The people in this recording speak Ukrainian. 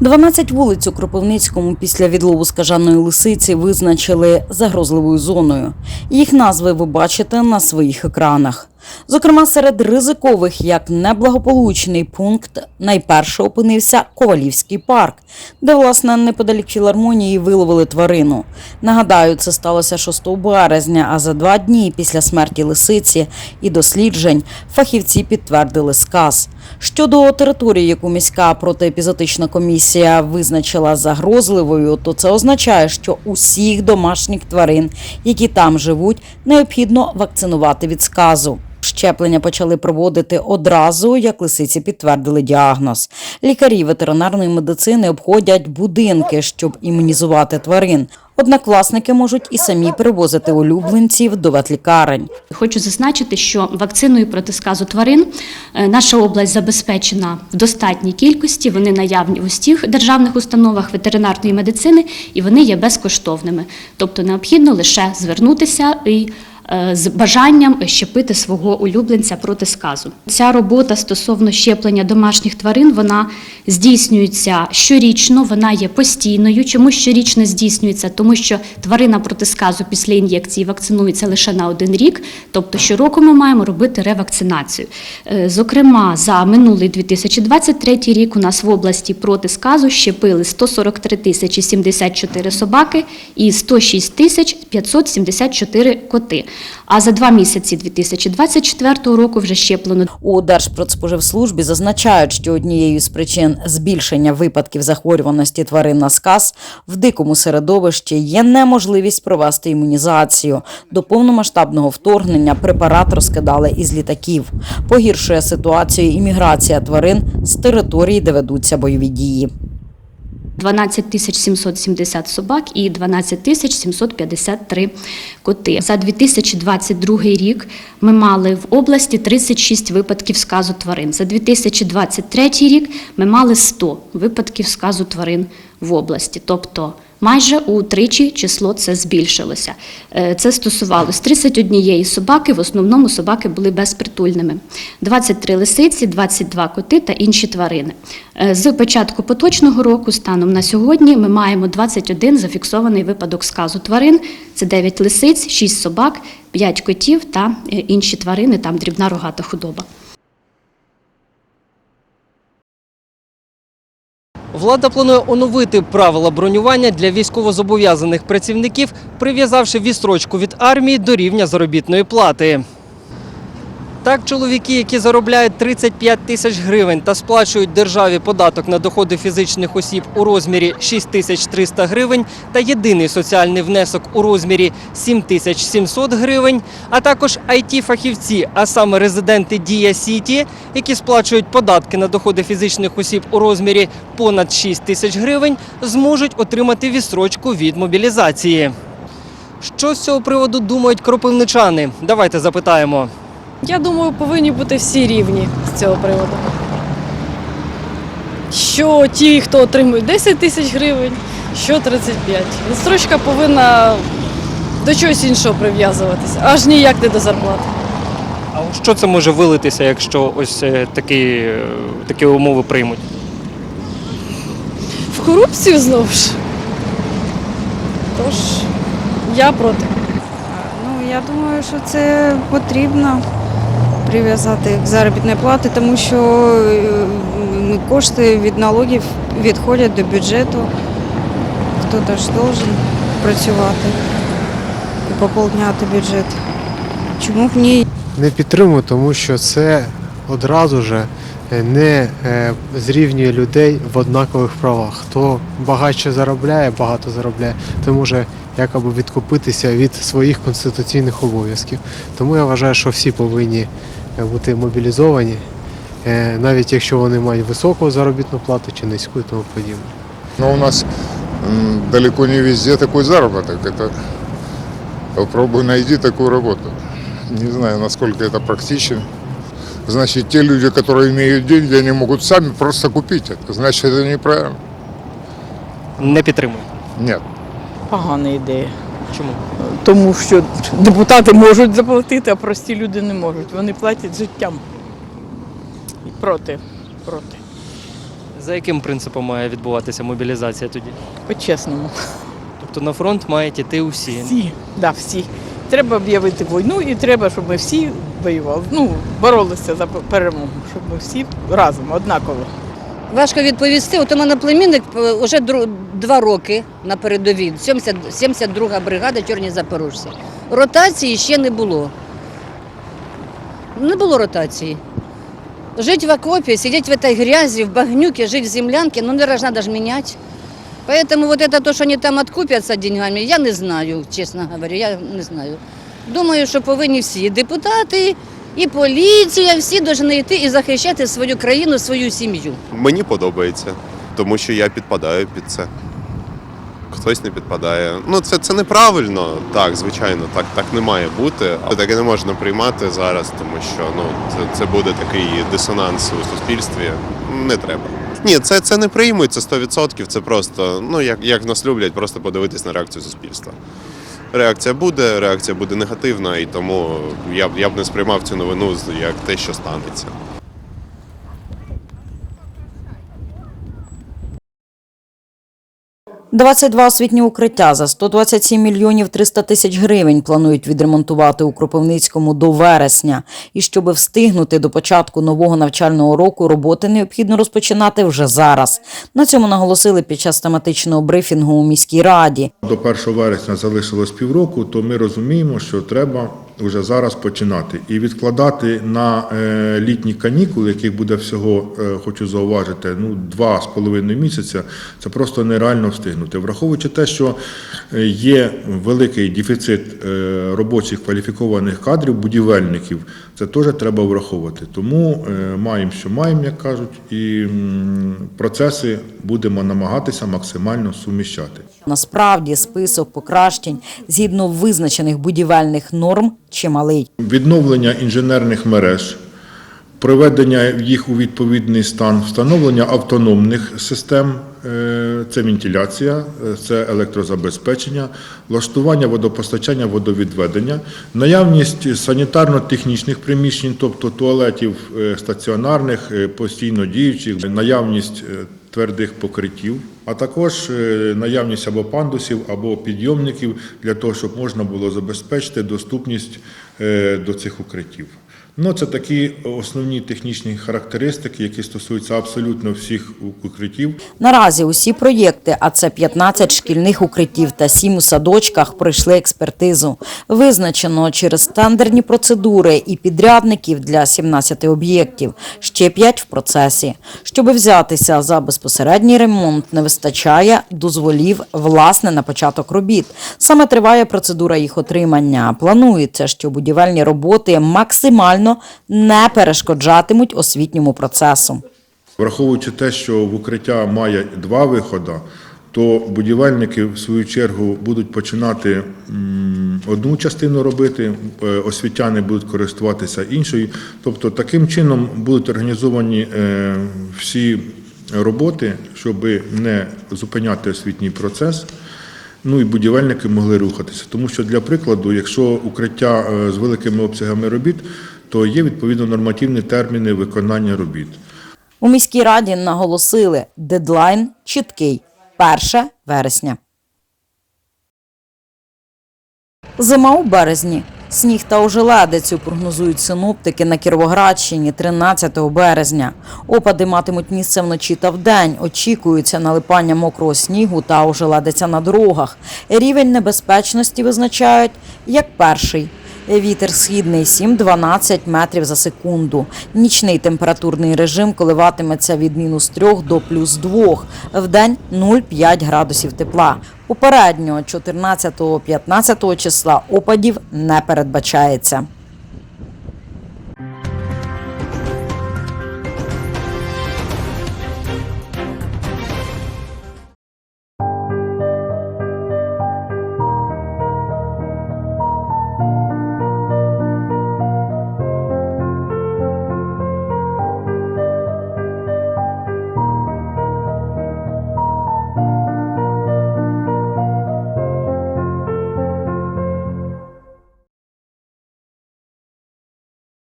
12 вулиць у Кропивницькому після відлову скажаної лисиці визначили загрозливою зоною. Їх назви ви бачите на своїх екранах. Зокрема, серед ризикових як неблагополучний пункт найперше опинився Ковалівський парк, де, власне, неподалік філармонії виловили тварину. Нагадаю, це сталося 6 березня, а за два дні після смерті лисиці і досліджень фахівці підтвердили сказ. Щодо території, яку міська протиепізотична комісія визначила загрозливою, то це означає, що усіх домашніх тварин, які там живуть, необхідно вакцинувати від сказу. Щеплення почали проводити одразу, як лисиці підтвердили діагноз. Лікарі ветеринарної медицини обходять будинки, щоб імунізувати тварин. Однак власники можуть і самі привозити улюбленців до ветлікарень. Хочу зазначити, що вакциною проти сказу тварин е, наша область забезпечена в достатній кількості. Вони наявні в усіх державних установах ветеринарної медицини і вони є безкоштовними. Тобто необхідно лише звернутися і з бажанням щепити свого улюбленця проти сказу. Ця робота стосовно щеплення домашніх тварин вона здійснюється щорічно, вона є постійною. Чому щорічно здійснюється? Тому що тварина проти сказу після ін'єкції вакцинується лише на один рік. Тобто щороку ми маємо робити ревакцинацію. Е, Зокрема, за минулий 2023 рік у нас в області проти сказу щепили 143 тисячі 74 собаки і 106 тисяч 574 коти. А за два місяці 2024 року вже щеплено У Держпродспоживслужбі зазначають, що однією з причин збільшення випадків захворюваності тварин на сказ в дикому середовищі є неможливість провести імунізацію. До повномасштабного вторгнення препарат розкидали із літаків. Погіршує ситуацію імміграція тварин з території, де ведуться бойові дії. 12 тисяч 770 собак і 12 тисяч 753 коти. За 2022 рік ми мали в області 36 випадків сказу тварин. За 2023 рік ми мали 100 випадків сказу тварин в області. Тобто майже утричі число це збільшилося. Е, Це стосувалось 31 собаки, в основному собаки були безпритульними, 23 лисиці, 22 коти та інші тварини. Е, З початку поточного року, станом на сьогодні, ми маємо 21 зафіксований випадок сказу тварин. Це 9 лисиць, 6 собак, 5 котів та е, інші тварини, там дрібна рогата худоба. Влада планує оновити правила бронювання для військовозобов'язаних працівників, прив'язавши відстрочку від армії до рівня заробітної плати. Так, чоловіки, які заробляють 35 тисяч гривень та сплачують державі податок на доходи фізичних осіб у розмірі 6300 гривень та єдиний соціальний внесок у розмірі 7700 гривень, а також IT-фахівці, а саме резиденти Дія Сіті, які сплачують податки на доходи фізичних осіб у розмірі понад 6 тисяч гривень, зможуть отримати відстрочку від мобілізації. Що з цього приводу думають кропивничани? Давайте запитаємо. Я думаю, повинні бути всі рівні з цього приводу. Що ті, хто отримують 10 тисяч гривень, що 35. Відстрочка повинна до чогось іншого прив'язуватися, аж ніяк не до зарплати. А у що це може вилитися, якщо ось е, такі, е, такі умови приймуть? В корупцію знову ж. Тож я проти. Ну, я думаю, що це потрібно прив'язати к заробітної плати, тому що е, кошти від налогів відходять до бюджету. Хто ж должен працювати і поповняти бюджет. Чому б ні? Не підтримую, тому що це одразу же е, не е, зрівнює людей в однакових правах. Хто багатше заробляє, багато заробляє, той може якоби відкупитися від своїх конституційних обов'язків. Тому я вважаю, що всі повинні бути мобілізовані, е, навіть якщо вони мають високу заробітну плату чи низьку і тому подібне. Но у нас м, далеко не везде такой заработок. Это попробуй найди такую работу. Не знаю, насколько это практично. Значит, те люди, которые имеют деньги, они могут сами просто купить это. Значит, это неправильно. Не підтримую. Нет. Погана ідея. Чому? Тому що депутати можуть заплатити, а прості люди не можуть. Вони платять життям. І проти. проти. За яким принципом має відбуватися мобілізація тоді? По-чесному. Тобто на фронт мають іти усі. Всі, да, всі. Треба об'явити війну і треба, щоб ми всі воювали. Ну, боролися за перемогу, щоб ми всі разом, однаково. Важко відповісти. От у мене племінник вже два роки на передовій. 70, 72 бригада Чорні Запорожці. Ротації ще не було. Не було ротації. Жить в окопе, сидеть в этой грязи, в багнюке, жить в землянке, ну, наверное, надо же менять. Поэтому вот это то, что они там откупятся деньгами, я не знаю, чесно говоря, я не знаю. Думаю, що повинні всі і депутати, і поліція, всі повинні йти і захищати свою країну, свою сім'ю. Мені подобається, тому що я підпадаю під це. Хтось не підпадає. Ну, це, це неправильно, так, звичайно, так, так не має бути. Але таке не можна приймати зараз, тому що ну, це, це буде такий дисонанс у суспільстві. Не треба. Ні, це, це не приймуть, це 100%. Це просто, ну, як, як нас люблять, просто подивитись на реакцію суспільства. Реакція буде, реакція буде негативна, і тому я б я б не сприймав цю новину як те, що станеться. – 22 освітні укриття за 127 мільйонів 300 тисяч гривень планують відремонтувати у Кропивницькому до вересня. І щоб встигнути до початку нового навчального року, роботи необхідно розпочинати вже зараз. На цьому наголосили під час тематичного брифінгу у міській раді. До 1 вересня залишилось півроку, то ми розуміємо, що треба вже зараз починати. І відкладати на е, літні канікули, яких буде всього, е, хочу зауважити, ну, два з половиною місяця, це просто нереально встигнути. Враховуючи те, що е, є великий дефіцит робочих кваліфікованих кадрів, будівельників, це теж треба враховувати. Тому маємо, що маємо, як кажуть, і процеси будемо намагатися максимально суміщати. Насправді список покращень згідно визначених будівельних норм чималий. Відновлення інженерних мереж, приведення їх у відповідний стан, встановлення автономних систем, е, це вентиляція, е, це електрозабезпечення, влаштування водопостачання, водовідведення, наявність санітарно-технічних приміщень, тобто туалетів е, стаціонарних, постійно діючих, наявність твердих покриттів, а також е, наявність або пандусів, або підйомників для того, щоб можна було забезпечити доступність е, до цих укриттів. Ну, це такі основні технічні характеристики, які стосуються абсолютно всіх укриттів. Наразі усі проєкти, а це 15 шкільних укриттів та 7 у садочках, пройшли експертизу. Визначено через тендерні процедури і підрядників для 17 об'єктів, ще 5 в процесі. Щоби взятися за безпосередній ремонт, не вистачає дозволів власне на початок робіт. Саме триває процедура їх отримання. Планується, що будівельні роботи максимально не перешкоджатимуть освітньому процесу. Враховуючи те, що в укриття має два виходи, то будівельники в свою чергу будуть починати одну частину робити, е, освітяни будуть користуватися іншою. Тобто таким чином будуть організовані е, всі роботи, щоб не зупиняти освітній процес. Ну і будівельники могли рухатися. Тому що для прикладу, якщо укриття е, з великими обсягами робіт, то є відповідно нормативні терміни виконання робіт. У міській раді наголосили, дедлайн чіткий 1 вересня. Зима у березні. Сніг та ожеледицю прогнозують синоптики на Кіровоградщині 13 березня. Опади матимуть місце вночі та вдень. Очікується налипання мокрого снігу та ожеледиця на дорогах. Рівень небезпечності визначають як перший. Вітер східний 7-12 метрів за секунду. Нічний температурний режим коливатиметься від мінус 3 до плюс 2. В день 0,5 градусів тепла. Попереднього 14-15 числа опадів не передбачається.